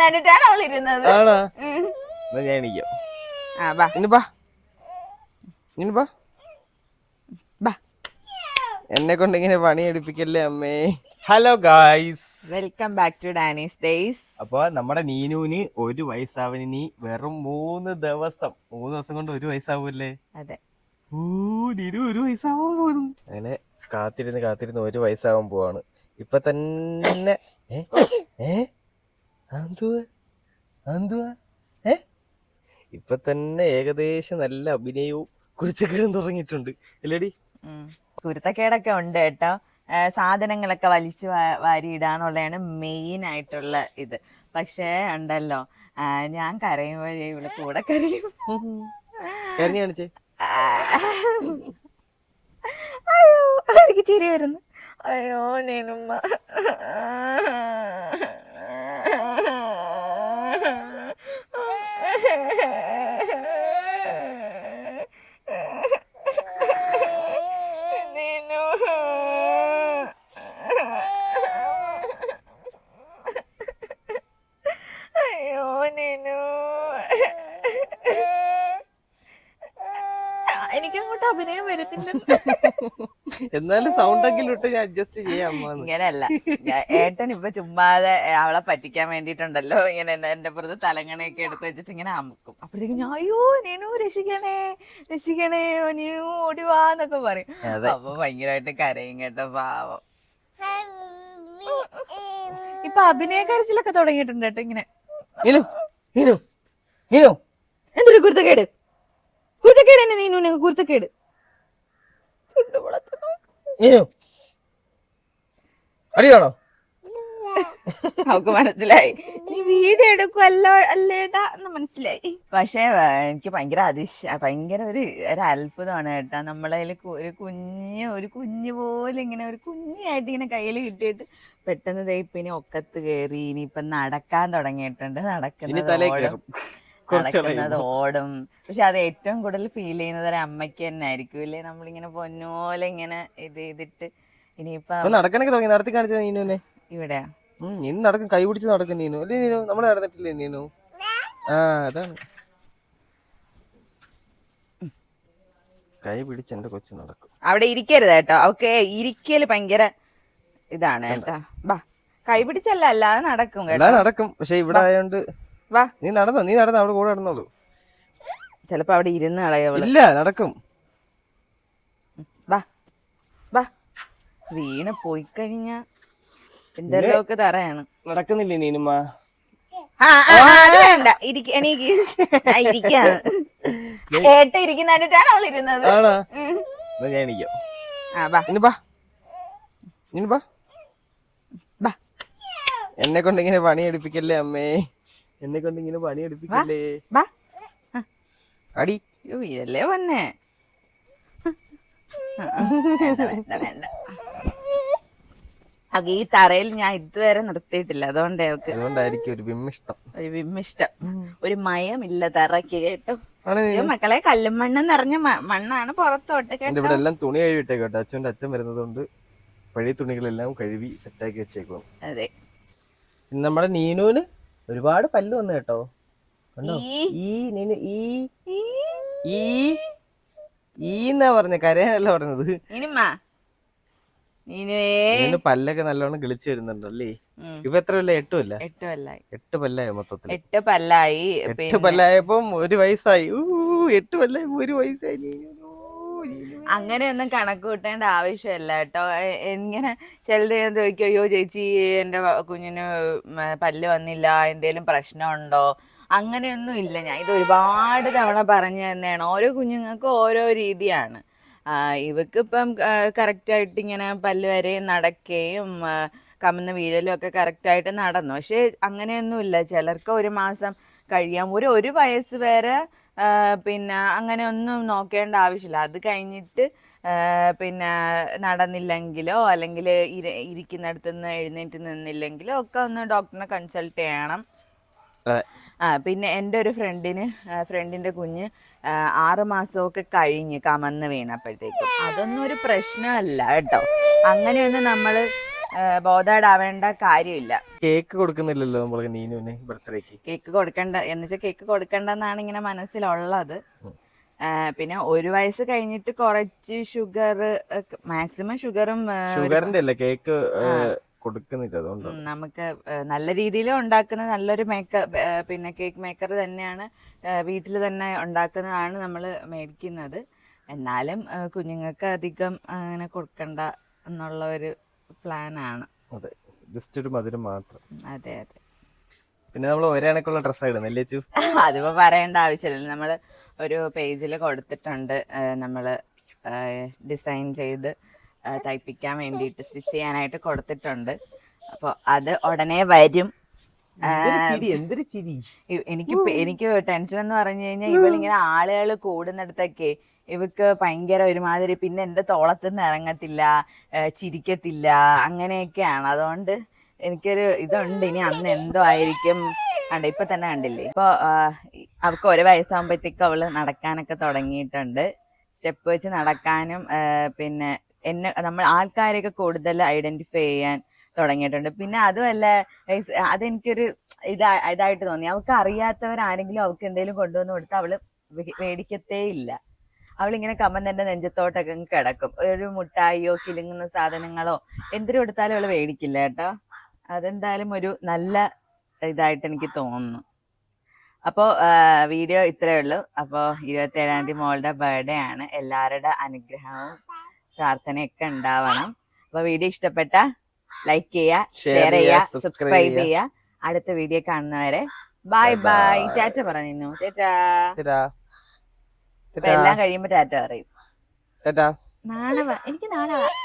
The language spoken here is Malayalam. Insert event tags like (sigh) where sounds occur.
അവൾ ഇരുന്നത്. ആണോ? എന്നാ ഞാൻ എണീക്കാം. ആ ബാ. ഇനി ബാ. ഇനി ബാ. ബാ. എന്നെ കൊണ്ട് ഇങ്ങനെ പണി എടുപ്പിക്കല്ലേ അമ്മേ? Hello guys welcome back to Dani's days അപ്പൊ നമ്മുടെ നീനുവിന് ഒരു വയസ്സാവിന് നീ വെറും മൂന്ന് ദിവസം. മൂന്ന് ദിവസം കൊണ്ട് ഒരു വയസ്സാവൂല്ലേ? അതെ. നീനു ഒരു വയസ്സാവാൻ പോകുന്നു അങ്ങനെ കാത്തിരുന്ന് കാത്തിരുന്ന് ഒരു വയസ്സാവാൻ പോവാണ്. ഇപ്പൊ തന്നെ ഏ ഏ? ഏ? ഇപ്പൊ തന്നെ ഏകദേശം നല്ല അഭിനയവും കുരുത്തക്കേടും തുടങ്ങിയിട്ടുണ്ട്. അല്ലേടി. കുരുത്തക്കേടൊക്കെ ഉണ്ട് കേട്ടോ. സാധനങ്ങളൊക്കെ വലിച്ചു വാരിയിടാന്നുള്ളതാണ് മെയിൻ ആയിട്ടുള്ള ഇത്. പക്ഷേ ഉണ്ടല്ലോ. ഞാൻ കരയുമ്പോഴേ ഇവിടെ കൂടെ കരയും. അയ്യോ എനിക്ക് ചിരി വരുന്നു. അയ്യോ നേനുമ്മ എനിക്കങ്ങോട്ട് അഭിനയം വരുത്തില്ല. എന്നാലും സൗണ്ട് എങ്കിലും ഇട്ട് ഞാൻ അഡ്ജസ്റ്റ് ചെയ്യാം ഇങ്ങനെയല്ല. ഞാൻ- ഏട്ടൻ ഇപ്പൊ ചുമ്മാതെ അവളെ പറ്റിക്കാൻ വേണ്ടിട്ടുണ്ടല്ലോ ഇങ്ങനെ എന്റെ പുറത്ത് തലങ്ങണയൊക്കെ എടുത്ത് വെച്ചിട്ട് ഇങ്ങനെ അമുക്കും. അപ്പോഴത്തേക്കും ഞാൻ അയ്യോ നീനു രക്ഷിക്കണേ രക്ഷിക്കണേ നീനു ഓടി വാന്നൊക്കെ പറയും. അപ്പൊ ഭയങ്കരമായിട്ട് കരയും കേട്ടോ പാവം. ഇപ്പൊ അഭിനയ കരച്ചിലൊക്കെ തുടങ്ങിയിട്ടുണ്ട് കേട്ടോ ഇങ്ങനെ. നീനു നീനു നീനു. എന്തൊരു കുരുത്തക്കേട്? കുരുത്തക്കേട് തന്നെ നീനു നിനക്ക് കുരുത്തക്കേട്. നീനു. അറിയാണോ അവക്ക് മനസ്സിലായി. നീ വീട് എടുക്കുമല്ലോ അല്ലേടാ എന്ന് മനസ്സിലായി. പക്ഷേ എനിക്ക് ഭയങ്കര അതിശ ഭയങ്കര ഒരു ഒരു അത്ഭുതമാണ് കേട്ടാ. നമ്മളതിൽ ഒരു കുഞ്ഞ് ഒരു കുഞ്ഞ് പോലെ ഇങ്ങനെ ഒരു കുഞ്ഞായിട്ട് ഇങ്ങനെ കയ്യിൽ കിട്ടിയിട്ട് പെട്ടെന്ന് ഇനി ഒക്കത്ത് കയറി ഇനിയിപ്പൊ നടക്കാൻ തുടങ്ങിയിട്ടുണ്ട്. നടക്കുന്നത് നടക്കുന്നത് ഓടും. പക്ഷെ അത് ഏറ്റവും കൂടുതൽ ഫീൽ ചെയ്യുന്നത് ഒരു അമ്മയ്ക്ക് തന്നെ ആയിരിക്കും അല്ലേ നമ്മളിങ്ങനെ പൊന്നോലെ ഇങ്ങനെ ഇത് ചെയ്തിട്ട് ഇനിയിപ്പോ നടക്കാനൊക്കെ തുടങ്ങി. നടത്തി കാണിച്ചത് നീനുവിനെ. ഇവിടെയാ. ഉം, നടക്കും. കൈ പിടിച്ച് നടക്കും നീനു. അല്ലേ നീനു? നമ്മൾ നടന്നിട്ടില്ലേ നീനു? ആ അതാണ്. കൈ പിടിച്ച് എന്റെ കൊച്ചു നടക്കും. അവിടെ ഇരിക്കരുത് കേട്ടോ. അവക്ക് ഇരിക്കൽ ഭയങ്കര ഇതാണ് കേട്ടോ. ബാ കൈ പിടിച്ചല്ല അല്ലാതെ നടക്കും കേട്ടോ. നടക്കും. പക്ഷെ ഇവിടെ ആയോണ്ട് വാ. നീ നടന്നോ നീ നടന്നോ അവിടെ കൂടെ നടന്നോളൂ. ചിലപ്പോ അവിടെ ഇരുന്ന് കളയവൾ ഇല്ല നടക്കും. വാ വാ. വീണ് പോയി കഴിഞ്ഞ എന്തെല്ലോ ഒക്കെ തറയാണ്. നടക്കുന്നില്ലേ നീനുമ്മ? ആ, ആ, ആ, അത് വേണ്ട. ഇരിക്ക എനിക്ക് ആ, ഇരിക്കാണ്. ഏട്ട ഇരിക്കുന്ന കണ്ടിട്ടാണ് അവൾ ഇരുന്നത്. ആണോ? ഉം. എന്നാ ഞാൻ എണീക്കാം. ആ വാ. ഇനി ബാ ഇനി ബാ ബാ എന്നെ കൊണ്ട് ഇങ്ങനെ പണി എടുപ്പിക്കല്ലേ അമ്മേ? എന്നെ കൊണ്ട് ഇങ്ങനെ പണി എടുപ്പിക്കല്ലേ അടി. ഇതല്ലേ വന്നേ? ഈ തറയിൽ ഞാൻ ഇതുവരെ നിർത്തിയിട്ടില്ല. അതുകൊണ്ട് അതുകൊണ്ടായിരിക്കും ഒരു വിമ്മിഷ്ടം. ഒരു വിമ്മിഷ്ടം. ഒരു മയമില്ല തറയ്ക്ക് കേട്ടോ. മക്കളെ കല്ലും മണ്ണും നിറഞ്ഞ മണ്ണാണ് പുറത്തോട്ട് കേട്ടോ. ഇവിടെ എല്ലാം തുണി കഴിവിട്ടേ കേട്ടോ. അച്ഛന്റെ അച്ഛൻ വരുന്നത് കൊണ്ട് പഴയ തുണികളെല്ലാം കഴുകി സെറ്റാക്കി വെച്ചേക്കും അതെ. നമ്മുടെ നീനുവിന്? ഒരുപാട് പല്ല് വന്നു കേട്ടോ. കണ്ടോ? ഈ? നീനു ഈ ഈ? എന്നാ പറഞ്ഞ? കരയാനല്ല പറഞ്ഞത്. പല്ലൊക്കെ നല്ലോണം കിളിച്ചു വരുന്നുണ്ടല്ലേ? ഇപ്പൊ എത്ര പല്ല എട്ട് അല്ല എട്ട് പല്ലായി എട്ട് പല്ലായ മൊത്തത്തിൽ? എട്ട് പല്ലായി എട്ട് പല്ലായപ്പം ഒരു വയസ്സായി. ഊ എട്ട് പല്ലായി ഒരു വയസ്സായി. നീ. അങ്ങനെയൊന്നും കണക്ക് കൂട്ടേണ്ട ആവശ്യമില്ല കേട്ടോ. ഇങ്ങനെ ചിലത് ഞാൻ ചോദിക്കും അയ്യോ ചേച്ചി എന്റെ കുഞ്ഞിന് പല്ല് വന്നില്ല എന്തേലും പ്രശ്നമുണ്ടോ? അങ്ങനെയൊന്നും ഇല്ല. ഞാൻ ഇത് ഒരുപാട് തവണ പറഞ്ഞു തന്നെയാണ്. ഓരോ കുഞ്ഞുങ്ങൾക്കും ഓരോ രീതിയാണ്. ഇവക്കിപ്പം കറക്റ്റായിട്ട് ഇങ്ങനെ പല്ല് വരെയും നടക്കുകയും കമ്മുന്ന വീഴലും ഒക്കെ കറക്റ്റായിട്ട് നടന്നു. പക്ഷേ അങ്ങനെയൊന്നുമില്ല. ചിലർക്ക് ഒരു മാസം കഴിയാം. ഒരു ഒരു വയസ്സ് വരെ പിന്നെ അങ്ങനെ ഒന്നും നോക്കേണ്ട ആവശ്യമില്ല. അത് കഴിഞ്ഞിട്ട് പിന്നെ നടന്നില്ലെങ്കിലോ അല്ലെങ്കിൽ ഇരിക്കുന്നിടത്ത് നിന്ന് എഴുന്നേറ്റ് നിന്നില്ലെങ്കിലോ ഒക്കെ ഒന്ന് ഡോക്ടറിനെ കൺസൾട്ട് ചെയ്യണം. ആ പിന്നെ എന്റെ ഒരു ഫ്രണ്ടിന് ഫ്രണ്ടിന്റെ കുഞ്ഞ് ആറ് മാസമൊക്കെ കഴിഞ്ഞ് കമന്ന് വീണപ്പോഴത്തേക്കും. അതൊന്നും ഒരു പ്രശ്നമല്ല കേട്ടോ. അങ്ങനെയൊന്നും നമ്മൾ ബോധേഡാവേണ്ട കാര്യമില്ല. കേക്ക് കൊടുക്കുന്നില്ലല്ലോ നമ്മൾ നീനുവിന് ബർത്ത്ഡേക്ക്. കേക്ക് കൊടുക്കണ്ട എന്ന് വെച്ചാൽ കേക്ക് കൊടുക്കണ്ടെന്നാണ് ഇങ്ങനെ മനസ്സിലുള്ളത്. പിന്നെ ഒരു വയസ്സ് കഴിഞ്ഞിട്ട് കുറച്ച് ഷുഗർ മാക്സിമം ഷുഗറും ഷുഗറിന്റെ അല്ല കേക്ക് കൊടുക്കുന്നില്ല അതുകൊണ്ട്. നമുക്ക് നല്ല രീതിയിൽ ഉണ്ടാക്കുന്ന നല്ലൊരു മേക്കർ പിന്നെ കേക്ക് മേക്കർ തന്നെയാണ് വീട്ടിൽ തന്നെ ഉണ്ടാക്കുന്നതാണ് നമ്മൾ മേടിക്കുന്നത്. എന്നാലും കുഞ്ഞുങ്ങൾക്ക് അധികം അങ്ങനെ കൊടുക്കണ്ട എന്നുള്ള ഒരു പ്ലാനാണ്. അതെ. ജസ്റ്റ് ഒരു മധുരം മാത്രം. അതെ അതെ. പിന്നെ നമ്മൾ ഒരാണക്കുള്ള ഡ്രസ്സാണ് ആയിരുന്നു അല്ലേ ചു? (laughs) അതിപ്പോ പറയേണ്ട ആവശ്യമില്ല. നമ്മൾ ഒരു പേജിൽ കൊടുത്തിട്ടുണ്ട് നമ്മൾ ഡിസൈൻ ചെയ്ത് തയ്പ്പിക്കാൻ വേണ്ടിയിട്ട് സ്റ്റിച്ച് ചെയ്യാനായിട്ട് കൊടുത്തിട്ടുണ്ട്. അപ്പോൾ അത് ഉടനെ വരും. എന്തൊരു ചിരി എനിക്ക് എനിക്ക് ടെൻഷൻ എന്ന് പറഞ്ഞു കഴിഞ്ഞാൽ ഇവളിങ്ങനെ ആളുകൾ കൂടുന്നിടത്തൊക്കെ ഇവക്ക് ഭയങ്കര ഒരുമാതിരി പിന്നെ എന്റെ തോളത്തുനിന്ന് ഇറങ്ങത്തില്ല ചിരിക്കത്തില്ല അങ്ങനെയൊക്കെയാണ്. അതുകൊണ്ട് എനിക്കൊരു ഇതുണ്ട്. ഇനി അന്ന് എന്തോ ആയിരിക്കും. കണ്ട ഇപ്പൊ തന്നെ കണ്ടില്ലേ? ഇപ്പൊ അവക്ക് അവൾക്ക് ഒരു വയസ്സാകുമ്പോഴത്തേക്ക് അവൾ നടക്കാനൊക്കെ തുടങ്ങിയിട്ടുണ്ട്. സ്റ്റെപ്പ് വെച്ച് നടക്കാനും പിന്നെ എന്നെ നമ്മൾ ആൾക്കാരെയൊക്കെ കൂടുതൽ ഐഡന്റിഫൈ ചെയ്യാൻ തുടങ്ങിയിട്ടുണ്ട്. പിന്നെ അതുമല്ല അതെനിക്കൊരു ഇതാ ഇതായിട്ട് തോന്നി. അവൾക്ക് അറിയാത്തവരാരെങ്കിലും അവൾക്ക് എന്തെങ്കിലും കൊണ്ടുവന്ന് കൊടുത്താൽ അവൾ മേടിക്കത്തേ ഇല്ല അവളിങ്ങനെ കമ്മന്നെ നെഞ്ചത്തോട്ടൊക്കെ കിടക്കും. ഒരു മുട്ടായിയോ കിലുങ്ങുന്ന സാധനങ്ങളോ എന്തിനു കൊടുത്താലും അവൾ മേടിക്കില്ല കേട്ടോ. അതെന്തായാലും ഒരു നല്ല ഇതായിട്ട് എനിക്ക് തോന്നുന്നു. അപ്പോൾ വീഡിയോ ഇത്രയേ ഉള്ളൂ. അപ്പോൾ ഇരുപത്തേഴാം തീയതി മോളുടെ ബർത്ത്ഡേ ആണ്. എല്ലാവരുടെ അനുഗ്രഹവും പ്രാർത്ഥനയൊക്കെ ഉണ്ടാവണം. അപ്പോൾ വീഡിയോ ഇഷ്ടപ്പെട്ട ലൈക്ക് ചെയ്യുക ഷെയർ ചെയ്യുക, സബ്സ്ക്രൈബ് ചെയ്യുക. അടുത്ത വീഡിയോ കാണുന്നവരെ ബൈ ബൈ. ടാറ്റ പറഞ്ഞു എല്ലാം കഴിയുമ്പോ ടാറ്റ പറയും നാളെ എനിക്ക് നാളെ വാ. ഓ.